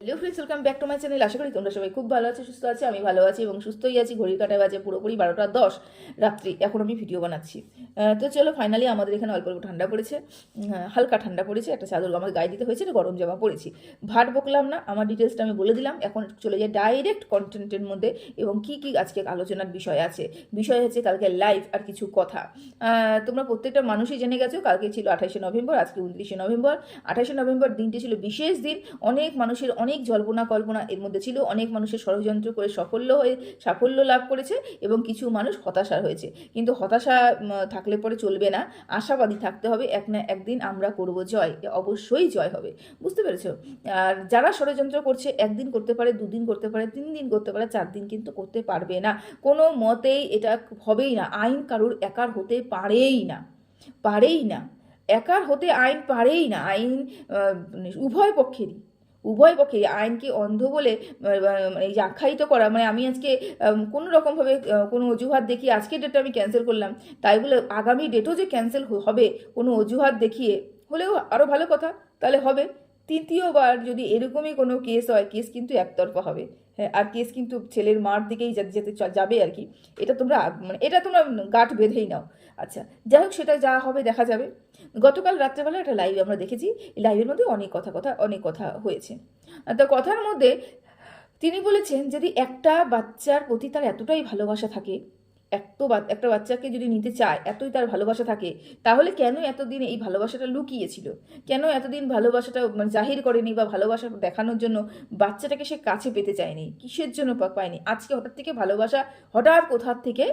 Hello friends welcome back to my channel আশা করি তোমরা সবাই খুব ভালো আছো, সুস্থ আছে, আমি ভালো আছি এবং সুস্থই আছি। ঘড়ির কাটায় বাজে পুরোপুরি বারোটা দশ রাত্রি। এখন আমি ভিডিও বানাচ্ছি। তো চলো ফাইনালি আমাদের এখানে অল্প অল্প ঠান্ডা পড়েছে। হালকা ঠান্ডা পড়েছে। একটা চাদর আমাকে গায়ে দিতে হয়েছে গরম জামা পড়েছি ভাট বকলাম না, আমার ডিটেলসটা আমি বলে দিলাম। এখন চলে যায় ডাইরেক্ট কন্টেন্টের মধ্যে এবং কি কি আজকে আলোচনার বিষয় আছে। বিষয় হচ্ছে কালকে লাইভ আর কিছু কথা। তোমরা প্রত্যেকটা মানুষই জেনে গেছো, কালকে ছিল আঠাশে নভেম্বর, আজকে উনত্রিশে নভেম্বর। আঠাশে নভেম্বর দিনটি ছিল বিশেষ দিন। অনেক মানুষের অনেক জল্পনা কল্পনা এর মধ্যে ছিল। অনেক মানুষের ষড়যন্ত্র করে সাফল্য হয়ে, সাফল্য লাভ করেছে এবং কিছু মানুষ হতাশা হয়েছে। কিন্তু হতাশা থাকলে পরে চলবে না। আশাবাদী থাকতে হবে, এক না একদিন আমরা করব জয়। অবশ্যই জয় হবে। বুঝতে পেরেছ? আর যারা ষড়যন্ত্র করছে, একদিন করতে পারে, দুদিন করতে পারে তিন দিন করতে পারে চার দিন কিন্তু করতে পারবে না। কোনো মতেই এটা হবেই না। আইন কারুর একার হতে পারেই না। পারেই না। একার হতে আইন পারেই না। আইন উভয় পক্ষেরই। উভয় পক্ষে আইনকে অন্ধ বলে মানে আখ্যায়িত করা মানে আমি আজকে কোনো রকমভাবে কোনো অজুহাত দেখি আজকের ডেটটা আমি ক্যান্সেল করলাম। তাই বলে আগামী ডেটও যে ক্যান্সেল হবে, কোনো অজুহাত দেখিয়ে, হলেও আরও ভালো কথা, তাহলে হবে। তৃতীয়বার যদি এরকমই কোনো কেস হয় কেস কিন্তু একতরফা হবে। আর কেস কিন্তু ছেলের মার দিকেই যাতে যাবে আর কি। এটা তোমরা মানে এটা তোমরা গাঁট বেঁধেই নাও। আচ্ছা যাই হোক, সেটা যা হবে দেখা যাবে। গতকাল রাত্রেবেলা একটা লাইভ আমরা দেখেছি। লাইভের মধ্যে অনেক কথা কথা, অনেক কথা হয়েছে। তো কথার মধ্যে তিনি বলেছেন, যদি একটা বাচ্চার প্রতি তার এতটাই ভালোবাসা থাকে এত একটা বাচ্চাকে যদি নিতে চায়, এতই তার ভালোবাসা থাকে, তাহলে কেন এতদিন এই ভালোবাসাটা লুকিয়েছিল? কেন এতদিন ভালোবাসাটা মানে জাহির করেনি বা ভালোবাসা দেখানোর জন্য বাচ্চাটাকে সে কাছে পেতে চায়নি? কিসের জন্য পায়নি? আজকে হঠাৎ থেকে ভালোবাসা হঠাৎ কোথার থেকে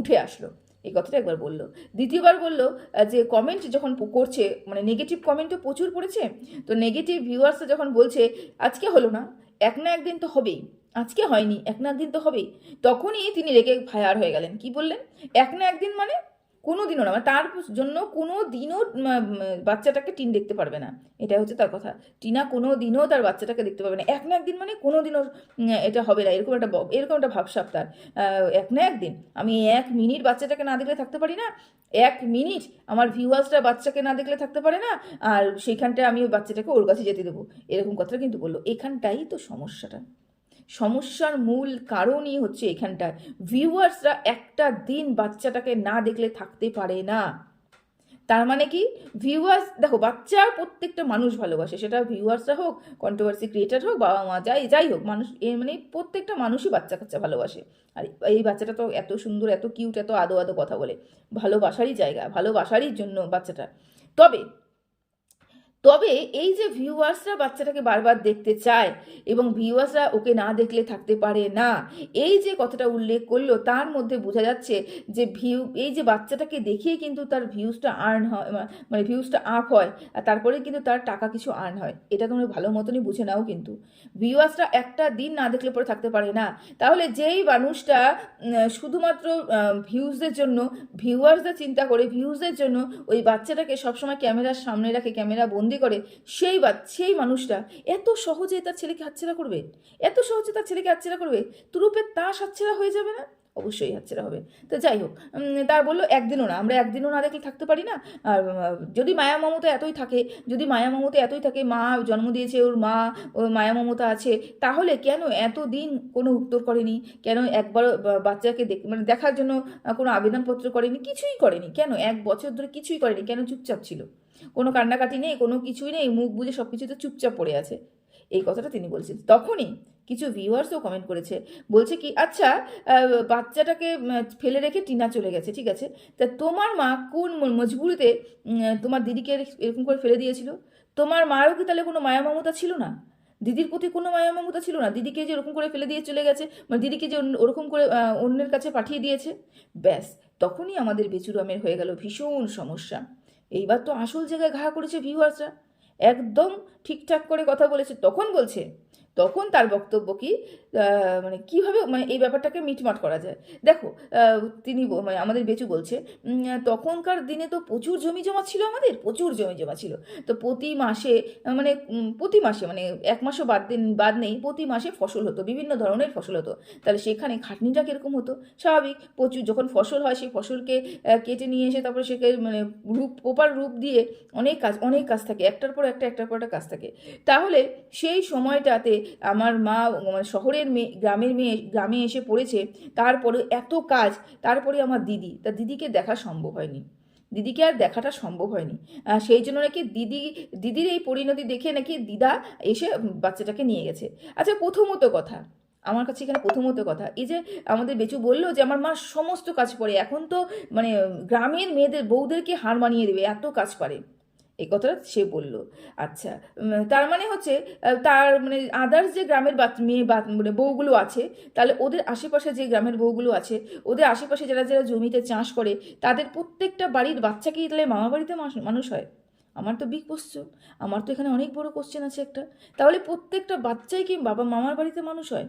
উঠে আসলো? এই কথাটা একবার বলল। দ্বিতীয়বার বলল যে কমেন্ট যখন করছে মানে নেগেটিভ কমেন্টও প্রচুর পড়েছে, তো নেগেটিভ ভিউয়ার্সরা যখন বলছে, আজকে হলো না, এক না একদিন তো হবেই। আজকে হয়নি, এক না একদিন তো হবেই। তখনই তিনি রেগে ফায়ার হয়ে গেলেন। কি বললেন? এক না একদিন মানে কোনো দিনও না মানে তার জন্য কোনো দিনও বাচ্চাটাকে টিন দেখতে পারবে না। এটা হচ্ছে তার কথা। টিনা কোনো দিনও তার বাচ্চাটাকে দেখতে পারবে না। এক না একদিন মানে কোনো দিনও এটা হবে না। এরকম একটা এরকম একটা ভাবসাব তার। এক না একদিন আমি এক মিনিট বাচ্চাটাকে না দেখলে থাকতে পারি না। এক মিনিট আমার ভিউয়ার্সরা বাচ্চাকে না দেখলে থাকতে পারে না। আর সেইখানটায় আমি ওই বাচ্চাটাকে ওর কাছে যেতে দেবো। এরকম কথাটা কিন্তু বলল। এখানটাই তো সমস্যাটা। সমস্যার মূল কারণই হচ্ছে এখানটায়। ভিউয়ার্সরা একটা দিন বাচ্চাটাকে না দেখলে থাকতে পারে না। তার মানে কি? ভিউয়ার্স, দেখো বাচ্চা প্রত্যেকটা মানুষ ভালোবাসে। সেটা ভিউয়ার্সরা হোক কন্ট্রোভার্সি ক্রিয়েটার হোক, বাবা মা, যাই যাই হোক, মানুষ, এ মানে প্রত্যেকটা মানুষই বাচ্চা কাচ্চা ভালোবাসে। আর এই বাচ্চাটা তো এত সুন্দর, এত কিউট এত আদো আদো কথা বলে। ভালোবাসারই জায়গা, ভালোবাসারই জন্য বাচ্চাটা। তবে তবে এই যে ভিউয়ার্সরা বাচ্চাটাকে বারবার দেখতে চায় এবং ভিউয়ার্সরা ওকে না দেখলে থাকতে পারে না, এই যে কথাটা উল্লেখ করল, তার মধ্যে বোঝা যাচ্ছে যে ভিউ এই যে বাচ্চাটাকে দেখিয়ে কিন্তু তার ভিউজটা আর্ন হয় মানে ভিউজটা আপ হয়, আর তারপরে কিন্তু তার টাকা কিছু আর্ন হয়। এটা তোমরা ভালো মতনই বুঝে নাও কিন্তু। ভিউয়ার্সরা একটা দিন না দেখলে পরে থাকতে পারে না। তাহলে যেই মানুষটা শুধুমাত্র ভিউজদের জন্য ভিউয়ার্সদের চিন্তা করে ভিউজদের জন্য ওই বাচ্চাটাকে সবসময় ক্যামেরার সামনে রাখে, ক্যামেরা বন্দি করে, সেই বা, সেই মানুষটা এত সহজে তার ছেলেকে হাতছেড়া করবে? এত সহজে তার ছেলেকে হাতছেড়া করবে? তুরুপে তাস হাতছেড়া হয়ে যাবে না? অবশ্যই হাতছেড়া হবে। তো যাই হোক তার বলল, একদিনও না, আমরা একদিনও না দেখলে থাকতে পারি না। আর যদি মায়া মমতা এতই থাকে, যদি মায়া মমতা এতই থাকে, মা জন্ম দিয়েছে ওর মা ওর মায়া মমতা আছে, তাহলে কেন এতদিন কোনো উত্তর করেনি? কেন একবার বাচ্চাকে দেখ মানে দেখার জন্য কোনো আবেদনপত্র করেনি? কিছুই করেনি। কেন? এক বছর ধরে কিছুই করেনি? কেন চুপচাপ ছিল? কোনো কান্নাকাটি নেই, কোনো কিছুই নেই, মুখ বুঝে সব কিছুতে চুপচাপ পড়ে আছে। এই কথাটা তিনি বলছেন। তখনই কিছু ভিউয়ার্সও কমেন্ট করেছে। বলছে কি আচ্ছা বাচ্চাটাকে ফেলে রেখে টিনা চলে গেছে, ঠিক আছে? তা তোমার মা কোন মজবুরিতে তোমার দিদিকে এরকম করে ফেলে দিয়েছিল? তোমার মারও কি তাহলে কোনো মায়া মমতা ছিল না? দিদির প্রতি কোনো মায়া মমতা ছিল না? দিদিকে যে ওরকম করে ফেলে দিয়ে চলে গেছে মানে দিদিকে যে ওরকম করে অন্যের কাছে পাঠিয়ে দিয়েছে? ব্যাস, তখনই আমাদের বেচুরামের হয়ে গেল ভীষণ সমস্যা। এইবার তো আসল জায়গায় ঘা করেছে ভিউয়ার্সরা একদম ঠিকঠাক করে কথা বলেছে, তখন বলছে। তখন তার বক্তব্য কি? মানে কীভাবে মানে এই ব্যাপারটাকে মিটমাট করা যায়? দেখো তিনি মানে আমাদের বেচু বলছে তখনকার দিনে তো প্রচুর জমি জমা ছিল আমাদের, প্রচুর জমি জমা ছিল। তো প্রতি মাসে মানে প্রতি মাসে মানে এক মাসও বাদ দিন, বাদ নেই, প্রতি মাসে ফসল হতো, বিভিন্ন ধরনের ফসল হতো। তাহলে সেখানে খাটনিটা কীরকম হতো? স্বাভাবিক, প্রচুর, যখন ফসল হয়, সেই ফসলকে কেটে নিয়ে এসে তারপরে সেকে মানে রূপ, প্রপার রূপ দিয়ে অনেক কাজ অনেক কাজ থাকে, একটার পর একটা, একটার পর একটা কাজ থাকে। তাহলে সেই সময়টাতে আমার মা মানে শহরের মেয়ে, গ্রামের মেয়ে, গ্রামে এসে পড়েছে, তারপরে এত কাজ, তারপরে আমার দিদি। তা দিদিকে দেখা সম্ভব হয়নি। দিদিকে আর দেখাটা সম্ভব হয়নি। সেই জন্য নাকি দিদি, দিদির এই পরিণতি দেখে নাকি দিদা এসে বাচ্চাটাকে নিয়ে গেছে। আচ্ছা প্রথমত কথা, আমার কাছে এখানে প্রথমত কথা, এই যে আমাদের বেচু বলল যে, আমার মা সমস্ত কাজ করে, এখন তো মানে গ্রামের মেয়েদের, বউদেরকে হার মানিয়ে দেবে, এত কাজ পারে। এই কথাটা সে বলল। আচ্ছা তার মানে হচ্ছে তার মানে আদার্স যে গ্রামের মেয়ে বা মানে বউগুলো আছে, তাহলে ওদের আশেপাশে যে গ্রামের বউগুলো আছে, ওদের আশেপাশে যারা যারা জমিতে চাষ করে, তাদের প্রত্যেকটা বাড়ির বাচ্চাকেই তাহলে মামা বাড়িতে মানুষ হয়? আমার তো বিগ কোশ্চেন আমার তো এখানে অনেক বড় কোশ্চেন আছে একটা। তাহলে প্রত্যেকটা বাচ্চাই কি বাবা মামার বাড়িতে মানুষ হয়?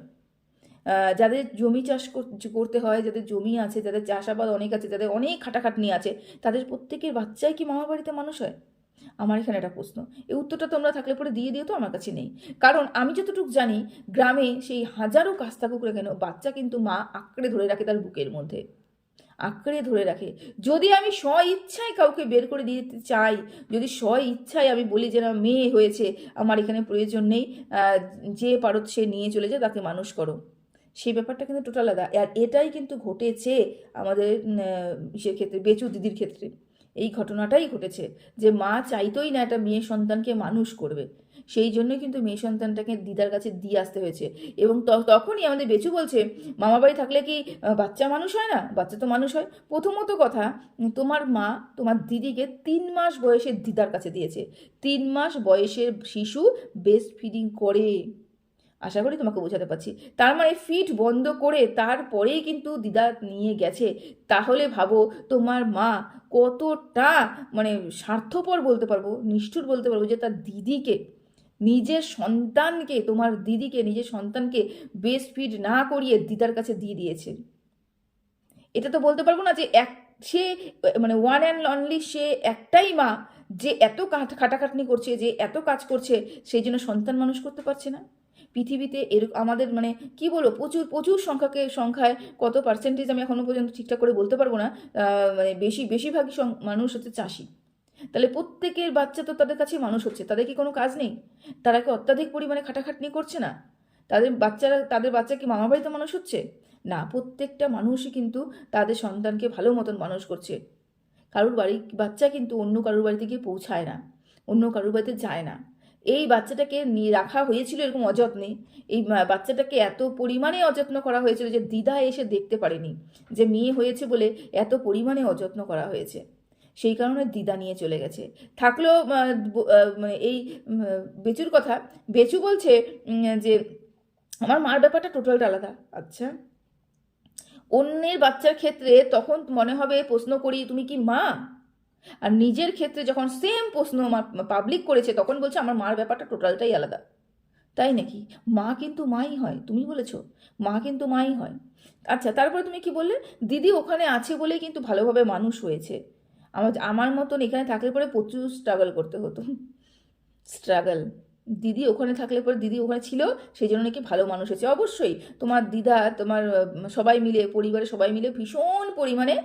যাদের জমি চাষ কর- করতে হয়, যাদের জমি আছে, যাদের চাষাবাদ অনেক আছে, যাদের অনেক খাটাখাটনি আছে, তাদের প্রত্যেকের বাচ্চাই কি মামার বাড়িতে মানুষ হয়? আমার এখানে একটা প্রশ্ন। এই উত্তরটা তোমরা থাকলে পরে দিয়ে দিও তো আমার কাছে নেই। কারণ আমি যতটুকু জানি, গ্রামে সেই হাজারো কাজ থাকুক না কেন বাচ্চা কিন্তু মা আঁকড়ে ধরে রাখে তার বুকের মধ্যে। আঁকড়ে ধরে রাখে। যদি আমি স্ব ইচ্ছায় কাউকে বের করে দিতে চাই, যদি স্ব ইচ্ছায় আমি বলি যে না, মেয়ে হয়েছে, আমার এখানে প্রয়োজন নেই যে পারত সে নিয়ে চলে যায়, তাকে মানুষ করো। সেই ব্যাপারটা কিন্তু টোটাল আলাদা। আর এটাই কিন্তু ঘটেছে আমাদের ইসের ক্ষেত্রে, বেচু দিদির ক্ষেত্রে। এই ঘটনাটাই ঘটেছে যে মা চাইতোই না একটা মেয়ে সন্তানকে মানুষ করবে। সেই জন্যই কিন্তু মেয়ে সন্তানটাকে দিদার কাছে দিয়ে আসতে হয়েছে। এবং তখনই আমাদের বেচু বলছে মামা বাড়ি থাকলে কি বাচ্চা মানুষ হয় না? বাচ্চা তো মানুষ হয়। প্রথমত কথা, তোমার মা তোমার দিদিকে তিন মাস বয়সের দিদার কাছে দিয়েছে। তিন মাস বয়সের শিশু বেস্ট ফিডিং করে। আশা করি তোমাকে বোঝাতে পারছি। তার মানে ফিট বন্ধ করে তারপরেই কিন্তু দিদা নিয়ে গেছে। তাহলে ভাবো তোমার মা কতটা মানে স্বার্থপর বলতে পারব, নিষ্ঠুর বলতে পারব যে তার দিদিকে, নিজের সন্তানকে, তোমার দিদিকে, নিজের সন্তানকে বেস্ট ফিড না করিয়ে দিদার কাছে দিয়ে দিয়েছে। এটা তো বলতে পারব না যে এক, সে মানে ওয়ান অ্যান্ড অনলি সে একটাই মা যে এত কাট- খাটাখাটনি করছে, যে এত কাজ করছে, সেই জন্য সন্তান মানুষ করতে পারছে না। পৃথিবীতে এরকম আমাদের মানে কি বলব, প্রচুর প্রচুর সংখ্যাকে, সংখ্যায় কত পার্সেন্টেজ আমি এখনও পর্যন্ত ঠিকঠাক করে বলতে পারব না মানে বেশি, বেশিরভাগই মানুষ হচ্ছে চাষি। তাহলে প্রত্যেকের বাচ্চা তো তাদের কাছে মানুষ হচ্ছে, তাদের কি কোনো কাজ নেই? তারা কি অত্যাধিক পরিমাণে খাটাখাটনি করছে না? তাদের বাচ্চারা, তাদের বাচ্চা কি মামা বাড়িতে মানুষ হচ্ছে? না, প্রত্যেকটা মানুষই কিন্তু তাদের সন্তানকে ভালো মতন মানুষ করছে। কারুর বাড়ি, বাচ্চা কিন্তু অন্য কারুর বাড়িতে গিয়ে পৌঁছায় না, অন্য কারুর বাড়িতে যায় না। এই বাচ্চাটাকে নিয়ে রাখা হয়েছিল এরকম অযত্নে। এই বাচ্চাটাকে এত পরিমাণে অযত্ন করা হয়েছিল যে দিদা এসে দেখতে পারেনি যে মেয়ে হয়েছে বলে এত পরিমাণে অযত্ন করা হয়েছে। সেই কারণে দিদা নিয়ে চলে গেছে। থাকলেও মানে এই বেচুর কথা। বেচু বলছে যে আমার মার ব্যাপারটা টোটালটা আলাদা। আচ্ছা। অন্যের বাচ্চার ক্ষেত্রে তখন মনে হবে প্রশ্ন করি তুমি কি মা? আর নিজের ক্ষেত্রে যখন সেম প্রশ্ন পাবলিক করেছে, তখন বলছে, আমার মার ব্যাপারটা টোটালটাই আলাদা। তাই নাকি? মা কিন্তু মাই হয়, তুমি বলেছ? মা কিন্তু মাই হয়। আচ্ছা তারপরে তুমি কি বললে? দিদি ওখানে আছে বলেই কিন্তু ভালোভাবে মানুষ হয়েছে। আমার আমার মতন এখানে থাকলে পরে প্রচুর স্ট্রাগল করতে হতো। স্ট্রাগল দিদি ওখানে থাকলে পরে দিদি ওখানে ছিল, সেই জন্য নাকি ভালো মানুষ হয়েছে। অবশ্যই তোমার দিদা, তোমার সবাই মিলে, পরিবারের সবাই মিলে ভীষণ পরিমাণে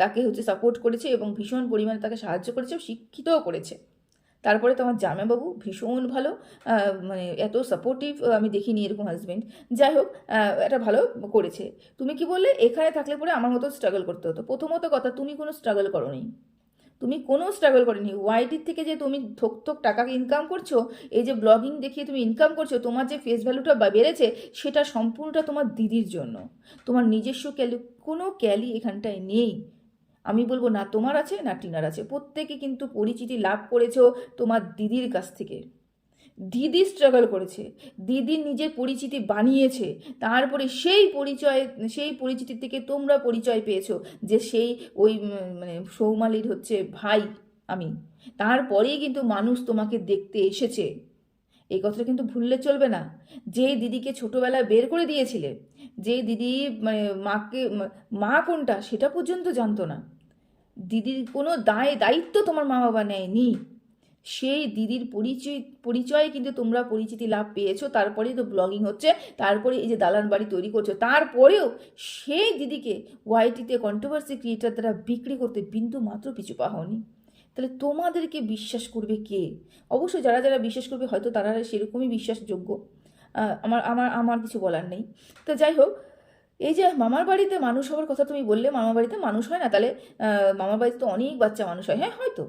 তাকে হচ্ছে সাপোর্ট করেছে এবং ভীষণ পরিমাণে তাকে সাহায্য করেছে শিক্ষিতও করেছে। তারপরে তোমার জামাইবাবু ভীষণ ভালো মানে এত সাপোর্টিভ আমি দেখিনি এরকম হাজবেন্ড যাই হোক এটা ভালো করেছে। তুমি কি বললে? এখানে থাকলে পরে আমার মতো স্ট্রাগল করতে হতো। প্রথমত কথা, তুমি কোনো স্ট্রাগল করোনি। তুমি কোনো স্ট্রাগল করেনি। ওয়াইটির থেকে যে তুমি থোক থোক টাকা ইনকাম করছ, এই যে ব্লগিং দেখিয়ে তুমি ইনকাম করছ, তোমার যে ফেস ভ্যালুটা বেড়েছে, সেটা সম্পূর্ণটা তোমার দিদির জন্য। তোমার নিজস্ব ক্যালি, কোনো ক্যালি এখানটায় নেই। আমি বলব, না তোমার আছে, না টিনার আছে। প্রত্যেকে কিন্তু পরিচিতি লাভ করেছ তোমার দিদির কাছ থেকে। দিদি স্ট্রাগল করেছে, দিদি নিজের পরিচিতি বানিয়েছে, তারপরে সেই পরিচয়, সেই পরিচিতি থেকে তোমরা পরিচয় পেয়েছ যে সেই ওই মানে সৌমালির হচ্ছে ভাই আমি। তারপরেই কিন্তু মানুষ তোমাকে দেখতে এসেছে। এই কথাটা কিন্তু ভুললে চলবে না। যেই দিদিকে ছোটোবেলায় বের করে দিয়েছিলে যেই দিদি মানে মাকে, মা কোনটা সেটা পর্যন্ত জানতো না। দিদির কোনো দায়, দায়িত্ব তোমার মা বাবা নেয়নি। সেই দিদির পরিচয়, পরিচয়ে কিন্তু তোমরা পরিচিতি লাভ পেয়েছ। তারপরেই তো ব্লগিং হচ্ছে, তারপরে এই যে দালান বাড়ি তৈরি করছ। তারপরেও সেই দিদিকে ওয়াইটিতে কন্ট্রোভার্সি ক্রিয়েটার দ্বারা বিক্রি করতে বিন্দু মাত্র পিছু পা হওনি তাহলে তোমাদেরকে বিশ্বাস করবে কে? অবশ্যই যারা যারা বিশ্বাস করবে, হয়তো তারা সেরকমই বিশ্বাসযোগ্য। আমার আমার আমার কিছু বলার নেই। তো যাই হোক, এই যে মামার বাড়িতে মানুষ হওয়ার কথা তুমি বললে, মামার বাড়িতে মানুষ হয় না? তাহলে মামার বাড়িতে তো অনেক বাচ্চা মানুষ হয়। হ্যাঁ হয়তো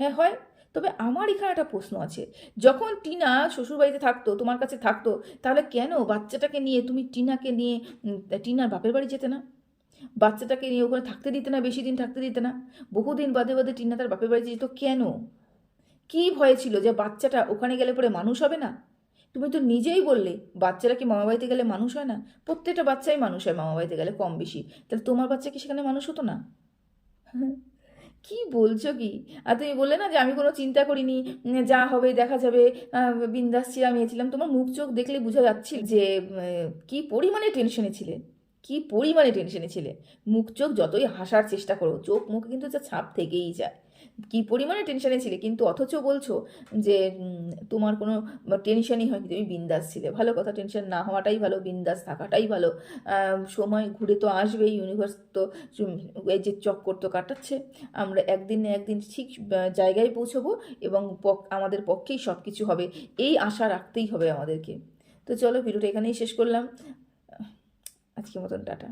হ্যাঁ হয়? তবে আমার এখানে একটা প্রশ্ন আছে। যখন টিনা শ্বশুরবাড়িতে থাকতো, তোমার কাছে থাকতো, তাহলে কেন বাচ্চাটাকে নিয়ে তুমি টিনাকে নিয়ে টিনার বাপের বাড়ি যেতে না? বাচ্চাটাকে নিয়ে ওখানে থাকতে দিতে না, বেশি দিন থাকতে দিতে না? বহুদিন বাদে বাদে টিনা তার বাপের বাড়িতে যেত কেন? কি ভয় ছিল যে বাচ্চাটা ওখানে গেলে পরে মানুষ হবে না? তুমি তো নিজেই বললে, বাচ্চারা কি মামা বাড়িতে গেলে মানুষ হয় না? প্রত্যেকটা বাচ্চাই মানুষ হয় মামা বাড়িতে গেলে কম বেশি। তাহলে তোমার বাচ্চা কি সেখানে মানুষ হতো না? কি বলছো কি? আর তুমি বললে না যে আমি কোনো চিন্তা করিনি যা হবে দেখা যাবে বিন্দাস ছিলাম ইয়ে ছিলাম তোমার মুখ চোখ দেখলে বোঝা যাচ্ছিল যে কি পরিমাণে টেনশনে ছিলে, কি পরিমাণে টেনশনে ছিলে। মুখ চোখ যতই হাসার চেষ্টা করো, চোখ মুখ কিন্তু যা ছাপ থেকেই যায়। কি পরিমাণে টেনশনে ছিলে? কিন্তু অথচ বলছো যে তোমার কোনো টেনশনই হয়নি, তুমি বিন্দাস ছিলে। ভালো কথা, টেনশন না হওয়াটাই ভালো, বিন্দাস থাকাটাই ভালো। সময় ঘুরে তো আসবেই ইউনিভার্স তো এই যে চক্কর তো কাটাচ্ছে। আমরা একদিন না একদিন ঠিক জায়গায় পৌঁছবো এবং আমাদের পক্ষেই সব কিছু হবে। এই আশা রাখতেই হবে আমাদেরকে। তো চলো, ভিডিওটা এখানেই শেষ করলাম। আজকের মতন, টাটা।